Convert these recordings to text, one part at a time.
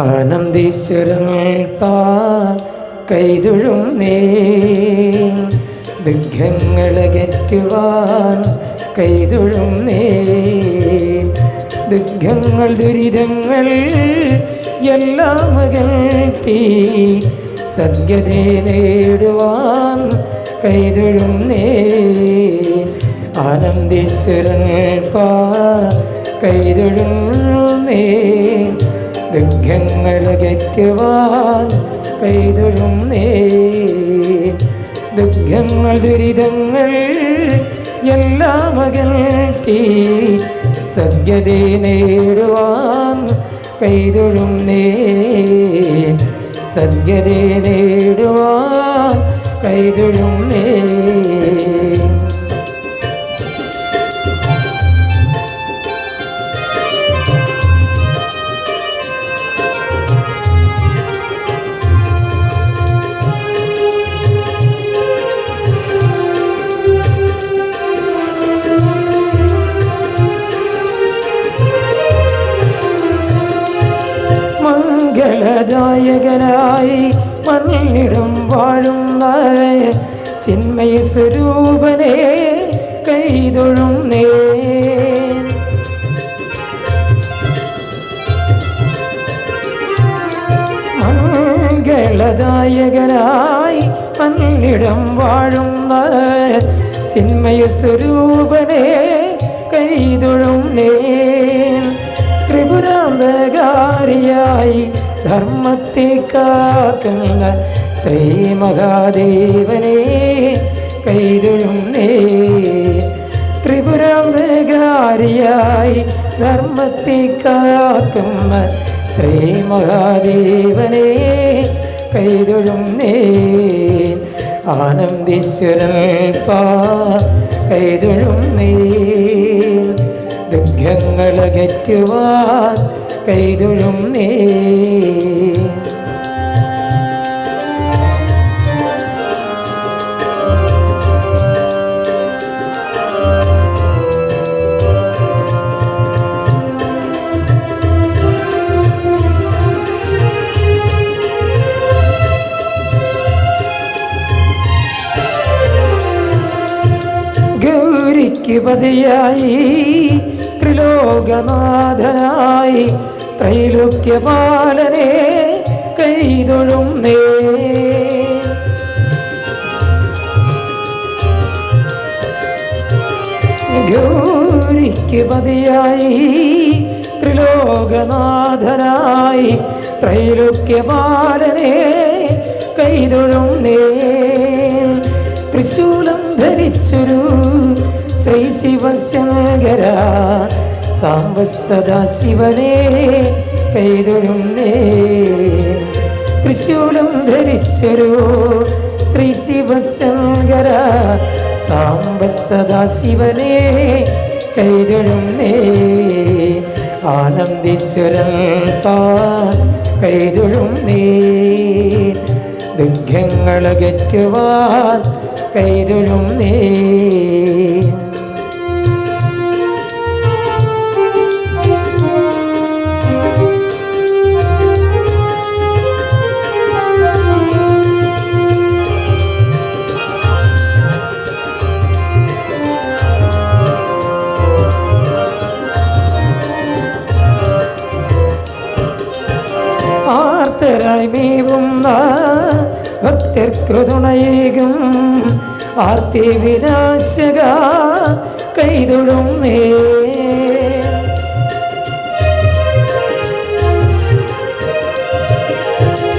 ആനന്ദീശ്വരൻ പാ കൈതൊഴും നേ ദുഃഖങ്ങളകറ്റുവാൻ കൈതൊഴും നേ ദുഃഖങ്ങൾ ദുരിതങ്ങൾ എല്ലാം അകറ്റി സദ്ഗതി നേടുവാൻ കൈതൊഴും നേ ആനന്ദീശ്വരങ്ങൾ പാ കൈതൊഴും നേ ദുഃഖങ്ങളകറ്റുവാൻ പെയ്തൊഴും നേ. ദുഃഖങ്ങൾ ദുരിതങ്ങൾ എല്ലാം അകറ്റി സദ്യതെ നേടുവാൻ പെയ്തൊഴും നേ. സദ്യതെ നേടുവാൻ കൈതൊഴും നേ. മംഗളദായകനായി മണ്ണിടം വാഴുന്ന ചിന്മയ സ്വരൂപനെ കൈതൊഴും നേ മംഗളദായകനായി മണ്ണിടം വാഴുന്ന ചിന്മയ സ്വരൂപനെ കൈതൊഴും നേ ത്രിപുരാന്തകാരിയായി ധർമ്മത്തെ കാക്കുന്ന ശ്രീ മഹാദേവനെ കൈതൊഴുന്നേ. ത്രിപുരാന്തകാരിയായി ധർമ്മത്തെ കാക്കുന്ന ശ്രീ മഹാദേവനെ കൈതൊഴുന്നേ. ആനന്ദീശ്വരൻ പാ കൈതൊഴുന്നേ. ദുഃഖങ്ങളകറ്റുവാൻ കൈതൊഴും നീ. ഗൗരിക്ക് പതിയായി ത്രിലോകനാഥനായി ത്രൈലോക്യപാലനെ കൈതൊഴും നേ ഗൗരിക്ക് പതിയായി ത്രിലോകനാഥനായി ത്രൈലോക്യപാലനെ കൈതൊഴും നേ ത്രിശൂലം ധരിച്ചൊരു ശ്രീ ശിവശങ്കര. സാംബ സദാശിവനെ കൈതൊഴും നേ തൃശൂലം ധരിച്ചൊരു ശ്രീ ശിവശങ്കര. സാംബ സദാശിവനെ കൈതൊഴും കൈതൊഴുന്നേ ആനന്ദീശ്വരൻ പാ കൈതൊഴുന്നേ ദുഃഖങ്ങളകറ്റുവാൻ കൈതൊഴും தலைமையும் பக்தர்க்கு துணையேகும். ஆர்த்தி விநாசகா கைதொழும் மே.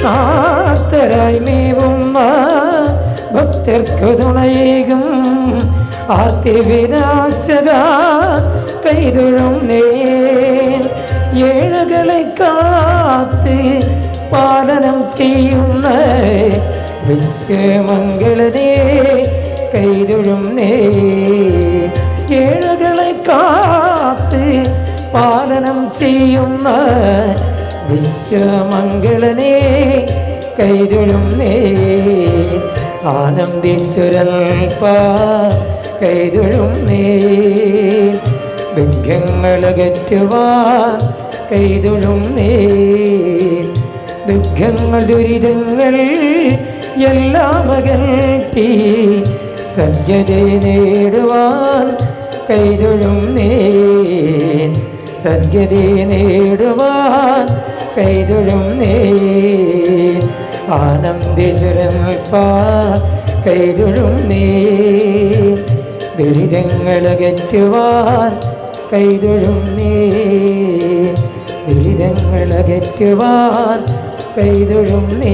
ஆத்தராய் மேவும் பக்தர்க்கு துணையேகும். ஆர்த்தி விநாசகா கைதொழும் நேர் ஏழகளை காத்து പാലനം ചെയ്യുന്ന വിശ്വമംഗളനെ കൈതൊഴും നേ ഏഴകളെ കാത്ത് പാലനം ചെയ്യുന്ന വിശ്വമംഗളനെ കൈതൊഴും നേ പാ കൈതൊഴും നേ ദുഃഖങ്ങളകറ്റുവാൻ കൈതൊഴും നേ ദുഃഖങ്ങൾ ദുരിതങ്ങൾ എല്ലാം അകറ്റി സത്യത നേടുവാൻ കൈതൊഴും നേ സത്യത നേടുവാൻ കൈതൊഴും നേ പാ കൈതൊഴും നേ ദുരിതങ്ങൾ അകറ്റുവാൻ കൈതൊഴും നേ ദുരിതങ്ങളകറ്റുവാൻ കൈതൊഴും നീ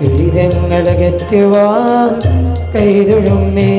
ദുരിതങ്ങളകറ്റുവാൻ കൈതൊഴുന്നേ